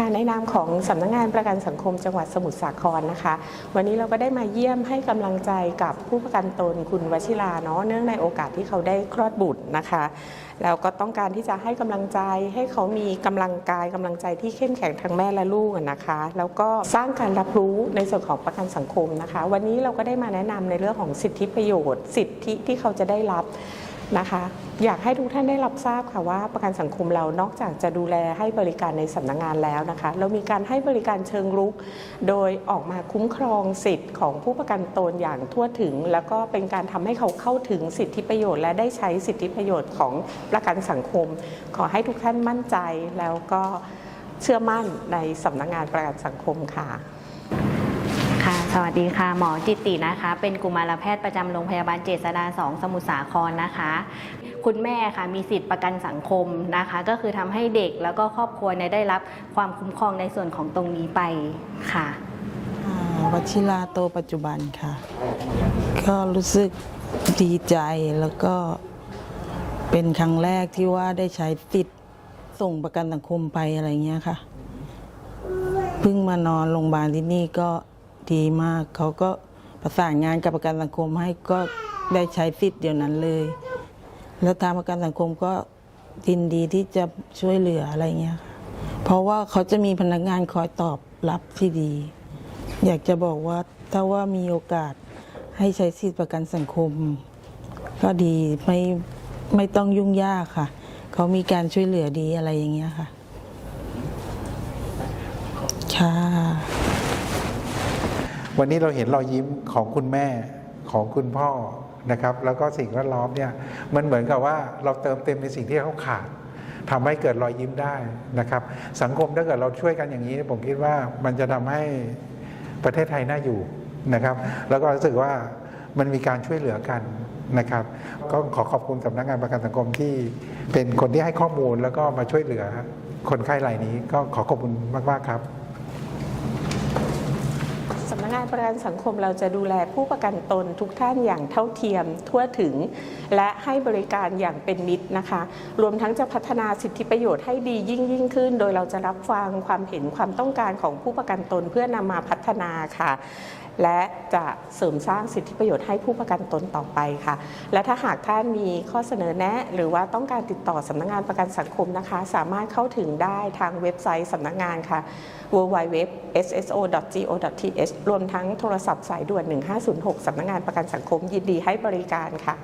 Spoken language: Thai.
ค่ะในนามของสำนักงานประกันสังคมจังหวัดสมุทรสาครนะคะ วันนี้เราก็ได้มาเยี่ยมให้กำลังใจกับผู้ประกันตนคุณวชิราเนาะเนื่องในโอกาสที่เขาได้คลอดบุตรนะคะแล้วก็ต้องการที่จะให้กำลังใจให้เขามีกำลังกายกำลังใจที่เข้มแข็งทั้งแม่และลูกนะคะ แล้วก็สร้างการรับรู้ในส่วนของประกันสังคมนะคะ วันนี้เราก็ได้มาแนะนำในเรื่องของสิทธิประโยชน์ สิทธิที่เขาจะได้รับ นะคะอยากให้ทุกท่านได้รับทราบค่ะว่าประกันสังคมเรานอกจากจะดูแลให้บริการในสำนักงานแล้วนะคะ เรามีการให้บริการเชิงรุก โดยออกมาคุ้มครองสิทธิ์ของผู้ประกันตนอย่างทั่วถึง แล้วก็เป็นการทำให้เขาเข้าถึงสิทธิประโยชน์ และได้ใช้สิทธิประโยชน์ของประกันสังคม ขอให้ทุกท่านมั่นใจแล้วก็เชื่อมั่นในสำนักงานประกันสังคมค่ะ สวัสดีค่ะ หมอจิตตินะคะ เป็นกุมารแพทย์ประจำโรงพยาบาลเจษฎา2สมุทรสาครนะคะ คุณแม่ค่ะมีสิทธิประกันสังคมนะคะ ก็คือทำให้เด็กแล้วก็ครอบครัวเนี่ยได้รับความคุ้มครองในส่วนของตรงนี้ไปค่ะอ่าวชิราโตปัจจุบันค่ะ ก็รู้สึกดีใจแล้วก็เป็นครั้งแรกที่ว่าได้ใช้สิทธิ์ส่งประกันสังคมไปอะไรเงี้ยค่ะ เพิ่งมานอนโรงพยาบาลที่นี่ก็ ดีมาก เขาก็ประสานงานกับประกันสังคมให้ก็ได้ใช้สิทธิ์เดียวนั้นเลย แล้วทางประกันสังคมก็ยินดีที่จะช่วยเหลืออะไรเงี้ยค่ะเพราะว่าเขาจะมีพนักงานคอยตอบรับที่ดี อยากจะบอกว่าถ้าว่ามีโอกาสให้ใช้สิทธิประกันสังคม ก็ดีไม่ไม่ต้องยุ่งยากค่ะ เขามีการช่วยเหลือดีอะไรอย่างเงี้ยค่ะค่ะ วันนี้เราเห็นรอยยิ้มของคุณแม่ของคุณพ่อนะครับ แล้วก็สิ่งแวดล้อมเนี่ยมันเหมือนกับว่าเราเติมเต็มในสิ่งที่เขาขาดทำให้เกิดรอยยิ้มได้นะครับ สังคมถ้าเกิดเราช่วยกันอย่างนี้ ผมคิดว่ามันจะทำให้ประเทศไทยน่าอยู่นะครับ แล้วก็รู้สึกว่ามันมีการช่วยเหลือกันนะครับ ก็ขอขอบคุณสำนักงานประกันสังคมที่เป็นคนที่ให้ข้อมูลแล้วก็มาช่วยเหลือคนไข้รายนี้ก็ขอขอบคุณมากๆครับ งานประกันสังคมเราจะดูแลผู้ประกันตนทุกท่านอย่างเท่าเทียมทั่วถึง และให้บริการอย่างเป็นมิตรนะคะ รวมทั้งจะพัฒนาสิทธิประโยชน์ให้ดียิ่งยิ่งขึ้น โดยเราจะรับฟังความเห็นความต้องการของผู้ประกันตนเพื่อนำมาพัฒนาค่ะ และจะเสริมสร้างสิทธิประโยชน์ให้ผู้ประกันตนต่อไปค่ะ และถ้าหากท่านมีข้อเสนอแนะ หรือว่าต้องการติดต่อสำนักงานประกันสังคมนะคะ สามารถเข้าถึงได้ทางเว็บไซต์สำนักงานค่ะ www.sso.go.th รวมทั้งโทรศัพท์สายด่วน 1506สำนักงานประกันสังคมยินดีให้บริการค่ะ